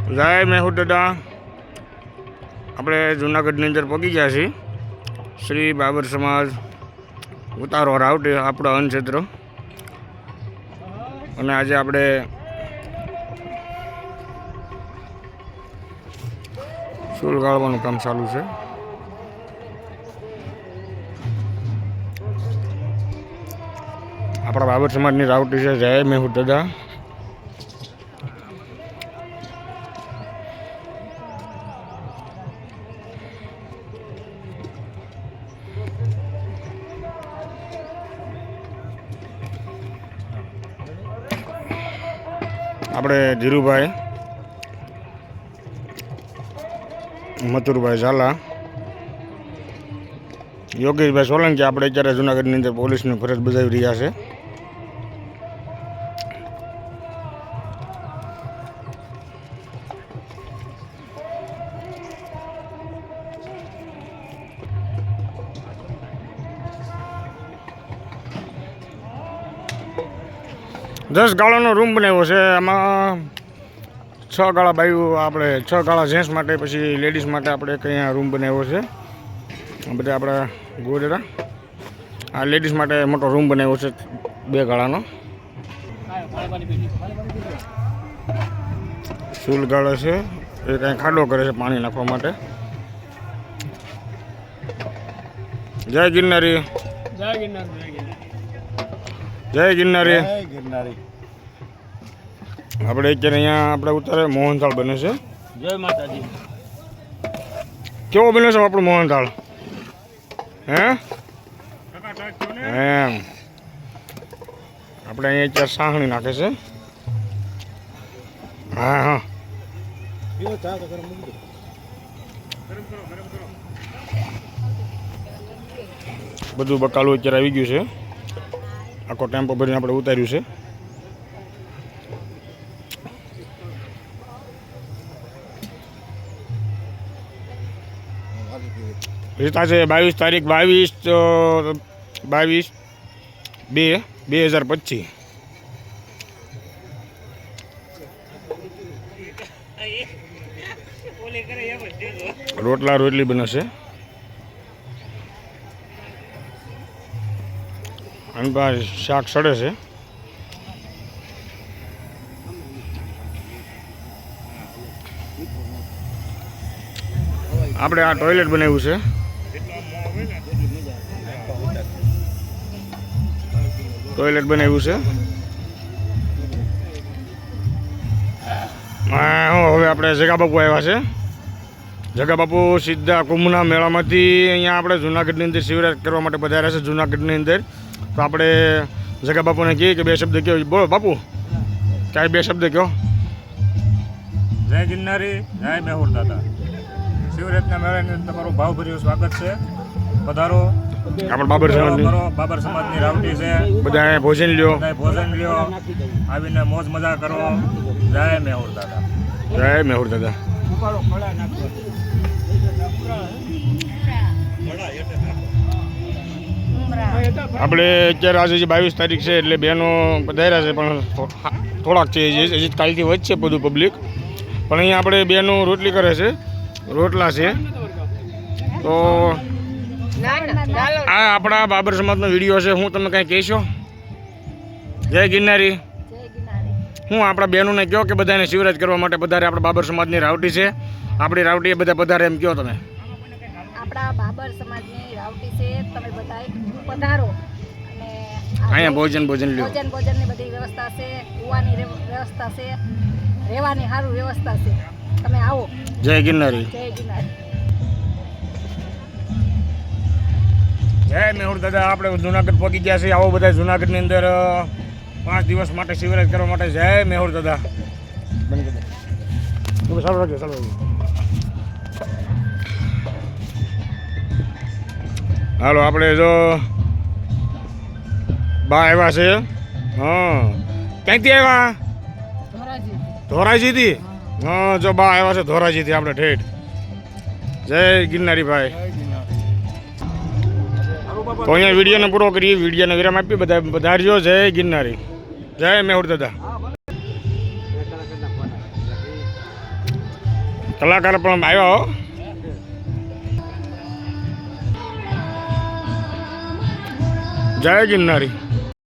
જય મેહુર દાદા. આપણે જુનાગઢની અંદર પહોંચી ગયા છીએ. શ્રી બાબર સમાજ ઉતારો રાવટે આપણા અન્નક્ષેત્ર. અને આજે આપણે ચૂલ ગાળવાનું કામ ચાલુ છે. આપણા બાબર સમાજની રાવટી છે. જય મેહુર દાદા. આપણે ધીરુભાઈ, મથુરભાઈ ઝાલા, યોગેશભાઈ સોલંકી આપણે અત્યારે જુનાગઢની અંદર પોલીસની ફરજ બજાવી રહ્યા છે. દસ ગાળાનો રૂમ બનાવ્યો છે. આમાં છ ગાળા બાયુ આપણે, છ ગાળા જેન્ટ્સ માટે, પછી લેડીઝ માટે આપણે કંઈ રૂમ બનાવ્યો છે. બધા આપણા ગોદડા. આ લેડીઝ માટે મોટો રૂમ બનાવ્યો છે બે ગાળાનો. ચૂલ ગાળો છે. એ કાંઈ ખાડો કરે છે પાણી નાખવા માટે. જય ગિરનાર જય ગિરનાર. જય ગિરનારી. જય ગિરનારી. આપણે અત્યારે અહીંયા આપણે ઉતારે મોહનથાળ બને છે. જય માતાજી. કેવો બને છે આપણું મોહનથાળ? હે? એમ. આપણે અહીંયા અત્યારે સાહણી નાખે છે. હા હા. બધું બકાલું અત્યારે આવી ગયું છે. આખો ટેમ્પો ભરીને આપણે ઉતાર્યું છે. રીતા છે બાવીસ તારીખ બાવીસ બાવીસ બે બે હજાર પચીસ. રોટલા રોટલી બનશે અને શાક સડે છે. આપણે આ ટોયલેટ બનાવ્યું છે. ટોયલેટ બનાવ્યું છે. હવે આપણે જગા બાપુ આવ્યા છે. જગા બાપુ સીધા કુંભના મેળામાંથી અહીંયા આપણે જુનાગઢની અંદર શિવરાજ કરવા માટે પધાર્યા છે. જુનાગઢની અંદર તો આપણે જગા બાપુને કહીએ કે બે શબ્દ કહો બોલો બાપુ. કાંઈ બે શબ્દ કહો જય ગિરનારી જય મેહુર દાદા. શિવરાજના મેળાની તમારું ભાવભર્યું સ્વાગત છે. પધારો. આપણે બાબર સમાજની. બાબર સમાજની રાવટી છે. બધા ભોજન લ્યો. ભોજન લ્યો. આવીને મોજ મજા કરો. જય મેહુર દાદા. જય મેહુર દાદા. આપણે અત્યારે આજે જે બાવીસ તારીખ છે એટલે બહેનો પધાર્યા છે, પણ થોડાક છે, હજી કાલથી વધશે બધું પબ્લિક પણ અહીંયા આપણે બહેનો રોટલી કરે છે, રોટલા છે. તો આ આપણા બાબર સમાજનો વીડિયો છે, હું તમે કાંઈ કહેશો? જય ગિરનારી. હું આપણા બહેનોને કહો કે બધાને શિવરાજ કરવા માટે પધારે આપણા બાબર સમાજની રાવટી છે. આપણી રાવટી એ બધા પધારે એમ કહો તમે. આપણા બાબર સમાજની રાવટી છે તમે બધા પધારો. અને અહીંયા ભોજન ભોજન લ્યો. ભોજન ભોજનની બધી વ્યવસ્થા છે કુવાની વ્યવસ્થા છે રહેવાની સારું વ્યવસ્થા છે. તમે આવો. જય ગિરનારી. જય ગિરનારી. જય મેહુર દાદા આપણે જુનાગઢ પહોંચી ગયા છીએ. આવો બધા જુનાગઢની અંદર પાંચ દિવસ માટે શિવરાજ કરવા માટે. જય મેહુર દાદા. બની કરી દે. તું ચાલુ રાખજો ચાલુ રાખજો. હાલો આપણે જો બા આવ્યા છે. હા. ક્યાંથી આવ્યા? ધોરાજીથી? હા. જો બા આવ્યા છે ધોરાજીથી આપણે ઠેઠ. જય ગિરનારી ભાઈ. તો અહીંયા વિડીયોને પૂરો કરીએ વિડીયોને વિરામ આપી બધા વધારજો જય ગિરનારી. જય મેહુર દાદા. કલાકાર પણ આવ્યા જય ગિરનારી